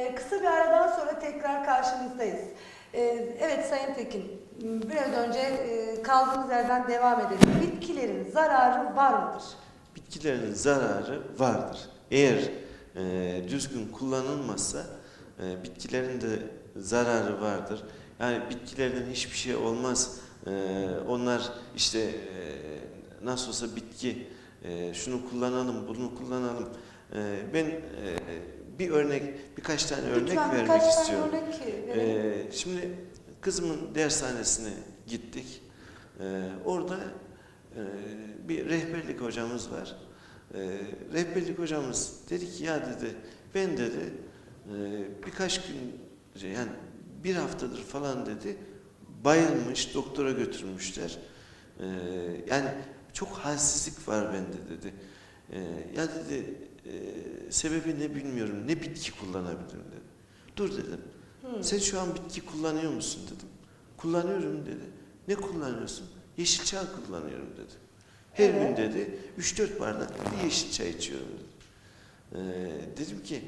Ee, Kısa bir aradan sonra tekrar karşınızdayız. Ee, Evet Sayın Tekin, biraz önce e, kaldığımız yerden devam edelim. Bitkilerin zararı var mıdır? Bitkilerin zararı vardır. Eğer e, düzgün kullanılmazsa e, bitkilerin de zararı vardır. Yani bitkilerden hiçbir şey olmaz. E, onlar işte e, nasıl olsa bitki e, şunu kullanalım, bunu kullanalım. E, ben e, bir örnek, birkaç tane örnek Lütfen vermek birkaç tane istiyorum. örnek verelim. Ee, şimdi kızımın dershanesine gittik. Ee, orada e, bir rehberlik hocamız var. Ee, rehberlik hocamız dedi ki ya dedi ben dedi e, birkaç gün yani bir haftadır falan dedi bayılmış doktora götürmüşler. Ee, yani çok halsizlik var bende dedi. Ee, ya dedi e, sebebi ne bilmiyorum ne bitki kullanabilirim dedi. Dur dedim. Hmm. Sen şu an bitki kullanıyor musun dedim. Kullanıyorum dedi. Ne kullanıyorsun? Yeşil çay kullanıyorum dedi. Her Evet. gün dedi 3-4 bardak dedi, yeşil çay içiyorum dedi. Ee, dedim ki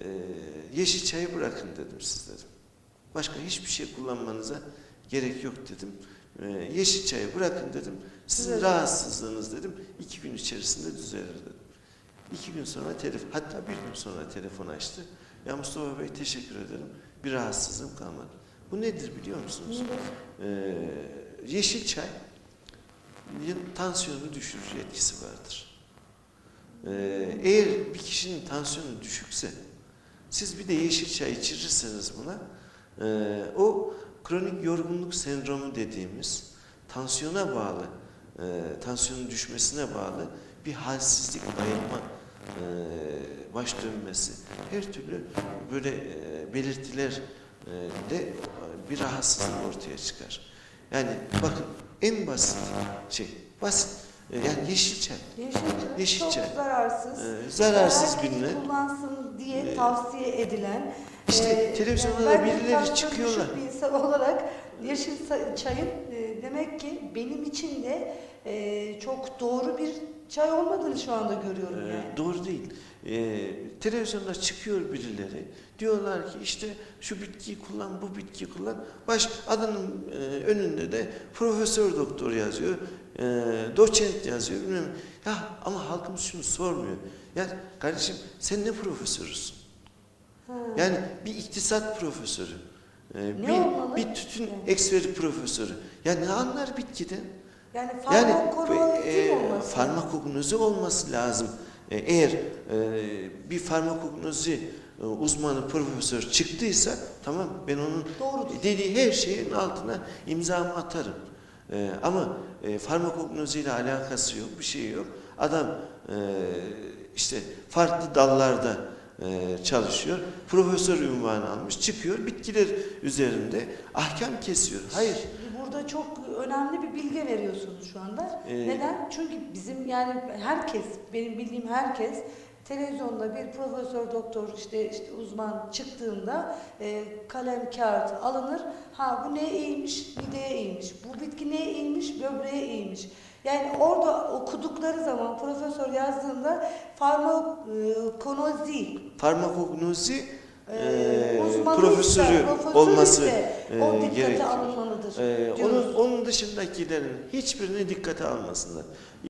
e, yeşil çayı bırakın dedim siz dedim. Başka hiçbir şey kullanmanıza gerek yok dedim. Ee, yeşil çayı bırakın dedim. Sizin Düzelir. rahatsızlığınız dedim iki gün içerisinde düzelir dedim. İki gün sonra telefon, hatta bir gün sonra telefon açtı. Ya Mustafa Bey teşekkür ederim. Bir rahatsızlığım kalmadı. Bu nedir biliyor musunuz? Ee, yeşil çay tansiyonu düşürücü etkisi vardır. Ee, eğer bir kişinin tansiyonu düşükse siz bir de yeşil çay içirirseniz buna e, o kronik yorgunluk sendromu dediğimiz tansiyona bağlı e, tansiyonun düşmesine bağlı bir halsizlik, bayılma e, baş dönmesi her türlü böyle e, belirtiler e, de bir rahatsızlık ortaya çıkar. Yani bakın en basit şey basit e, yani yeşil çay Yeşil çay Yeşil çok çay. zararsız. Ee, zararsız bilinen. kullansın diye Ee, tavsiye edilen. işte e, televizyonda yani da ben birileri çıkıyorlar. düşük bir insan olarak yeşil çayın e, demek ki benim için de e, çok doğru bir çay olmadığını şu anda görüyorum Ee, yani. Doğru değil. Ee, televizyonda çıkıyor birileri. Diyorlar ki işte şu bitkiyi kullan, bu bitkiyi kullan. Baş adının e, önünde de profesör doktor yazıyor. e, doçent yazıyor. Bilmem. Ya ama halkımız şunu sormuyor. Ya kardeşim sen ne profesörüsün? Ha. Yani bir iktisat profesörü. e, Ne bir, olmalı? bir tütün Yani. eksperi profesörü. Ya ne anlar bitkiden? Yani Yani farmakoloji e, olması. farmakognozi olması lazım. E, eğer e, bir farmakognozi e, uzmanı profesör çıktıysa tamam ben onun Doğrudur. dediği her şeyin altına imzamı atarım. E, ama e, farmakognozi ile alakası yok, bir şey yok. Adam e, işte farklı dallarda e, çalışıyor. Profesör ünvanı almış, çıkıyor bitkiler üzerinde ahkam kesiyor. Hayır. Burada çok önemli bir bilgi veriyorsunuz şu anda. Ee, Neden? Çünkü bizim yani herkes, benim bildiğim herkes televizyonda bir profesör, doktor, işte, işte uzman çıktığında e, kalem, kağıt alınır. Ha bu neye iyiymiş? Mideye iyiymiş. Bu bitki neye iyiymiş? Böbreğe iyiymiş. Yani orada okudukları zaman profesör yazdığında farmakonozi Farmakognozi e, profesörü olması e, gerekiyor. E, diyoruz. onun, onun dışındakilerin hiçbirini dikkate almasınlar.